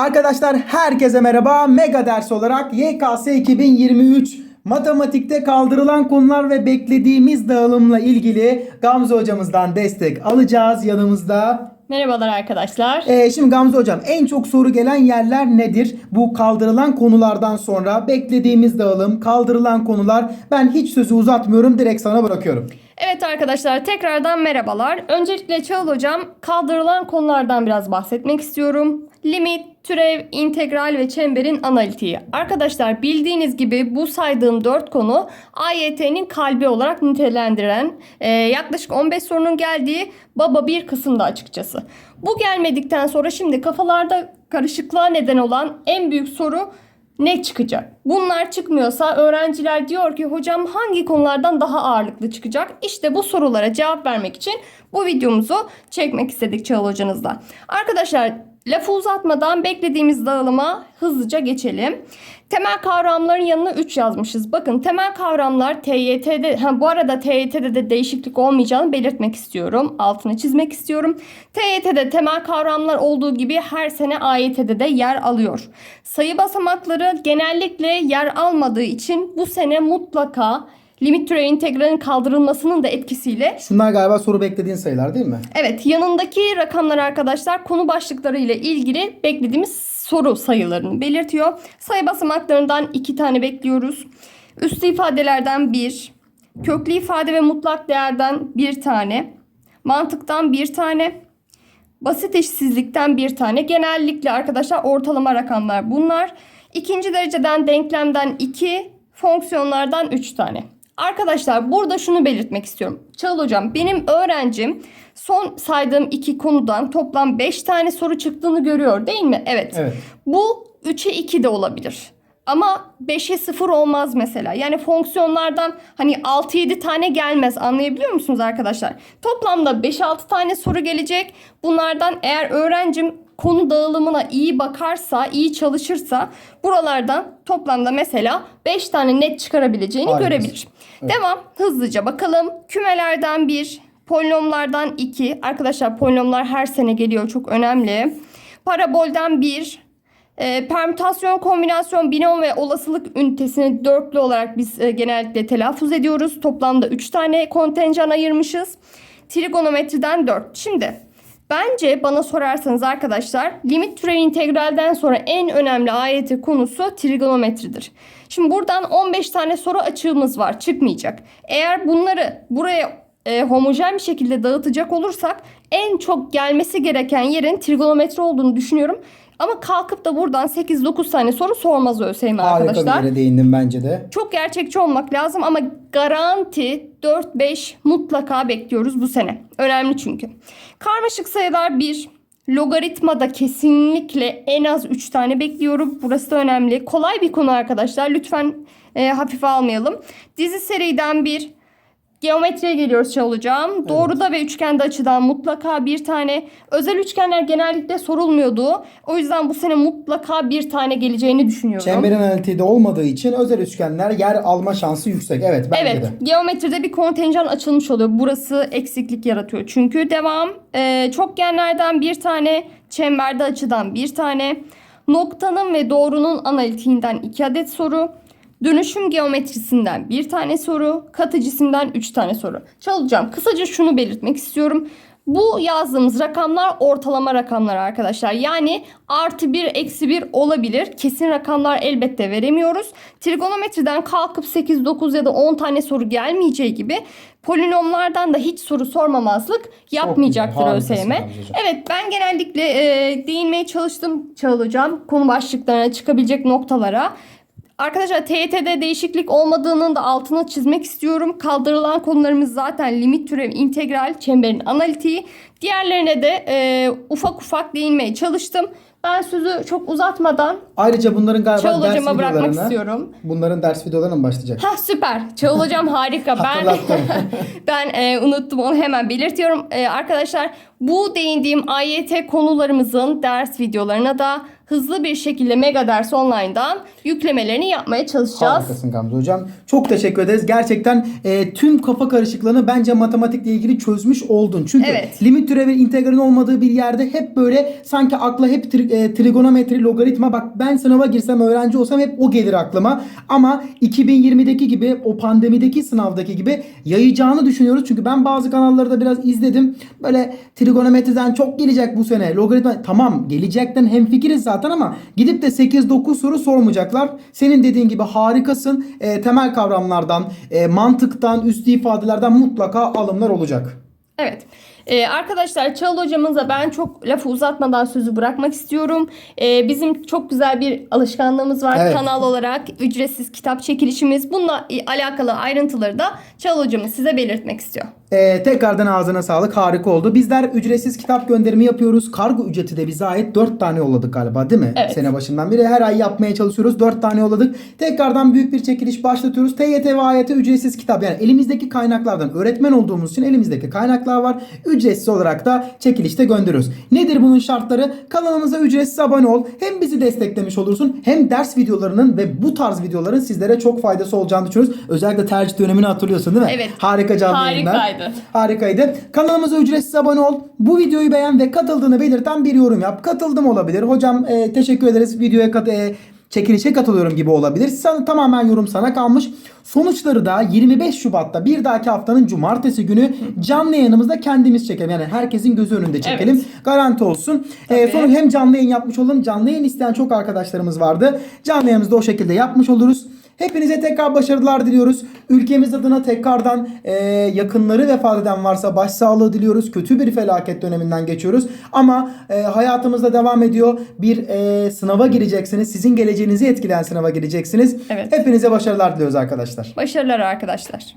Arkadaşlar herkese merhaba. Mega ders olarak YKS 2023 matematikte kaldırılan konular ve beklediğimiz dağılımla ilgili Gamze hocamızdan destek alacağız yanımızda. Merhabalar arkadaşlar. Ee, şimdi Gamze hocam en çok soru gelen yerler nedir? Bu kaldırılan konulardan sonra beklediğimiz dağılım, kaldırılan konular. Ben hiç sözü uzatmıyorum direkt sana bırakıyorum. Evet arkadaşlar tekrardan merhabalar. Öncelikle Çağıl Hocam kaldırılan konulardan biraz bahsetmek istiyorum. Limit, türev, integral ve çemberin analitiği. Arkadaşlar bildiğiniz gibi bu saydığım 4 konu AYT'nin kalbi olarak nitelendiren e, yaklaşık 15 sorunun geldiği baba bir kısımda açıkçası. Bu gelmedikten sonra şimdi kafalarda karışıklığa neden olan en büyük soru ne çıkacak? Bunlar çıkmıyorsa öğrenciler diyor ki hocam hangi konulardan daha ağırlıklı çıkacak? İşte bu sorulara cevap vermek için bu videomuzu çekmek istedik Çağıl hocanızla. Arkadaşlar lafı uzatmadan beklediğimiz dağılıma hızlıca geçelim. Temel kavramların yanına 3 yazmışız. Bakın temel kavramlar TYT'de, ha bu arada TYT'de de değişiklik olmayacağını belirtmek istiyorum. Altını çizmek istiyorum. TYT'de temel kavramlar olduğu gibi her sene AYT'de de yer alıyor. Sayı basamakları genellikle yer almadığı için bu sene mutlaka limit türev integralin kaldırılmasının da etkisiyle Şunlar galiba soru beklediğin sayılar değil mi? Evet yanındaki rakamlar arkadaşlar konu başlıkları ile ilgili beklediğimiz soru sayılarını belirtiyor. Sayı basamaklarından iki tane bekliyoruz. Üstü ifadelerden bir, köklü ifade ve mutlak değerden bir tane, mantıktan bir tane, basit eşsizlikten bir tane. Genellikle arkadaşlar ortalama rakamlar bunlar. İkinci dereceden denklemden iki, fonksiyonlardan üç tane. Arkadaşlar burada şunu belirtmek istiyorum. Çağıl hocam benim öğrencim son saydığım iki konudan toplam 5 tane soru çıktığını görüyor değil mi? Evet. Evet. Bu 3'e 2 de olabilir. Ama 5'e 0 olmaz mesela. Yani fonksiyonlardan hani 6-7 tane gelmez. Anlayabiliyor musunuz arkadaşlar? Toplamda 5-6 tane soru gelecek. Bunlardan eğer öğrencim konu dağılımına iyi bakarsa, iyi çalışırsa buralardan toplamda mesela 5 tane net çıkarabileceğini Harikasın. görebilir. Devam. Hızlıca bakalım. Kümelerden 1, polinomlardan 2. Arkadaşlar polinomlar her sene geliyor. Çok önemli. Parabolden 1, e, permütasyon, kombinasyon, binom ve olasılık ünitesini dörtlü olarak biz e, genellikle telaffuz ediyoruz. Toplamda 3 tane kontenjan ayırmışız. Trigonometriden 4. Şimdi bence bana sorarsanız arkadaşlar limit türev integralden sonra en önemli AYT konusu trigonometridir. Şimdi buradan 15 tane soru açığımız var çıkmayacak. Eğer bunları buraya e, homojen bir şekilde dağıtacak olursak en çok gelmesi gereken yerin trigonometri olduğunu düşünüyorum. Ama kalkıp da buradan 8-9 tane soru sormaz ÖSYM Harika arkadaşlar. bir yere değindim bence de. Çok gerçekçi olmak lazım ama garanti 4-5 mutlaka bekliyoruz bu sene. Önemli çünkü. Karmaşık sayılar 1. Logaritmada kesinlikle en az 3 tane bekliyorum. Burası da önemli. Kolay bir konu arkadaşlar. Lütfen e, hafife almayalım. Dizi seriden 1. Geometriye geliyoruz çalışacağım. Doğruda ve üçgende açıdan mutlaka bir tane. Özel üçgenler genellikle sorulmuyordu. O yüzden bu sene mutlaka bir tane geleceğini düşünüyorum. Çemberin analitiği de olmadığı için özel üçgenler yer alma şansı yüksek. Evet bence Evet, de. geometride bir kontenjan açılmış oluyor. Burası eksiklik yaratıyor. Çünkü devam, e, çokgenlerden bir tane, çemberde açıdan bir tane, noktanın ve doğrunun analitiğinden iki adet soru, dönüşüm geometrisinden bir tane soru, katı cisimden üç tane soru. Çalacağım. Kısaca şunu belirtmek istiyorum. Bu yazdığımız rakamlar ortalama rakamlar arkadaşlar. Yani artı 1 eksi 1 olabilir. Kesin rakamlar elbette veremiyoruz. Trigonometriden kalkıp 8, 9 ya da 10 tane soru gelmeyeceği gibi polinomlardan da hiç soru sormamazlık yapmayacaktır ÖSYM. Evet ben genellikle e, değinmeye çalıştım Çağılacağım. Konu başlıklarına çıkabilecek noktalara. Arkadaşlar TYT'de değişiklik olmadığının da altını çizmek istiyorum. Kaldırılan konularımız zaten limit türev, integral, çemberin analitiği. Diğerlerine de e, ufak ufak değinmeye çalıştım. Ben sözü çok uzatmadan Ayrıca bunların galiba Çağıl ders hocama bırakmak istiyorum. bunların ders videolarına mı başlayacak? Ha süper. Çağıl hocam harika. Ben ben e, unuttum onu hemen belirtiyorum. E, arkadaşlar bu değindiğim AYT konularımızın ders videolarına da hızlı bir şekilde Mega Ders Online'dan yüklemelerini yapmaya çalışacağız. Harikasın Gamze hocam. Çok teşekkür ederiz. Gerçekten e, tüm kafa karışıklığını bence matematikle ilgili çözmüş oldun. Çünkü Evet. limit türev ve integralin olmadığı bir yerde hep böyle sanki akla hep tri- e, trigonometri, logaritma bak ben sınava girsem öğrenci olsam hep o gelir aklıma. Ama 2020'deki gibi o pandemideki sınavdaki gibi yayacağını düşünüyoruz. Çünkü ben bazı kanalları da biraz izledim. Böyle trigonometriden çok gelecek bu sene. Logaritma tamam gelecekten hemfikiriz zaten ama gidip de 8-9 soru sormayacaklar. Senin dediğin gibi harikasın. E, temel kavramlardan, e, mantıktan, üstü ifadelerden mutlaka alımlar olacak. Evet. Ee, arkadaşlar Çağıl hocamıza ben çok lafı uzatmadan sözü bırakmak istiyorum. Ee, bizim çok güzel bir alışkanlığımız var Evet. kanal olarak. Ücretsiz kitap çekilişimiz. Bununla alakalı ayrıntıları da Çağıl hocamız size belirtmek istiyor. Ee, tekrardan ağzına sağlık. Harika oldu. Bizler ücretsiz kitap gönderimi yapıyoruz. Kargo ücreti de bize ait 4 tane yolladık galiba değil mi? Evet. Sene başından beri her ay yapmaya çalışıyoruz. 4 tane yolladık. Tekrardan büyük bir çekiliş başlatıyoruz. TYT ve AYT ücretsiz kitap. Yani elimizdeki kaynaklardan öğretmen olduğumuz için elimizdeki kaynaklar var. Ücretsiz olarak da çekilişte gönderiyoruz. Nedir bunun şartları? Kanalımıza ücretsiz abone ol. Hem bizi desteklemiş olursun hem ders videolarının ve bu tarz videoların sizlere çok faydası olacağını düşünüyoruz. Özellikle tercih dönemini hatırlıyorsun değil mi? Evet. Harika canlı yayınlar. Harikaydı. Harikaydı. Kanalımıza ücretsiz abone ol. Bu videoyu beğen ve katıldığını belirten bir yorum yap. Katıldım olabilir. Hocam e, teşekkür ederiz. Videoya kat e, çekilişe katılıyorum gibi olabilir. Sana, tamamen yorum sana kalmış. Sonuçları da 25 Şubat'ta bir dahaki haftanın cumartesi günü canlı yayınımızda kendimiz çekelim. Yani herkesin gözü önünde çekelim. Evet. Garanti olsun. E, Tabii. sonra hem canlı yayın yapmış olalım. Canlı yayın isteyen çok arkadaşlarımız vardı. Canlı yayınımızda o şekilde yapmış oluruz. Hepinize tekrar başarılar diliyoruz. Ülkemiz adına tekrardan e, yakınları vefat eden varsa başsağlığı diliyoruz. Kötü bir felaket döneminden geçiyoruz. Ama e, hayatımızda devam ediyor. Bir e, sınava gireceksiniz. Sizin geleceğinizi etkileyen sınava gireceksiniz. Evet. Hepinize başarılar diliyoruz arkadaşlar. Başarılar arkadaşlar.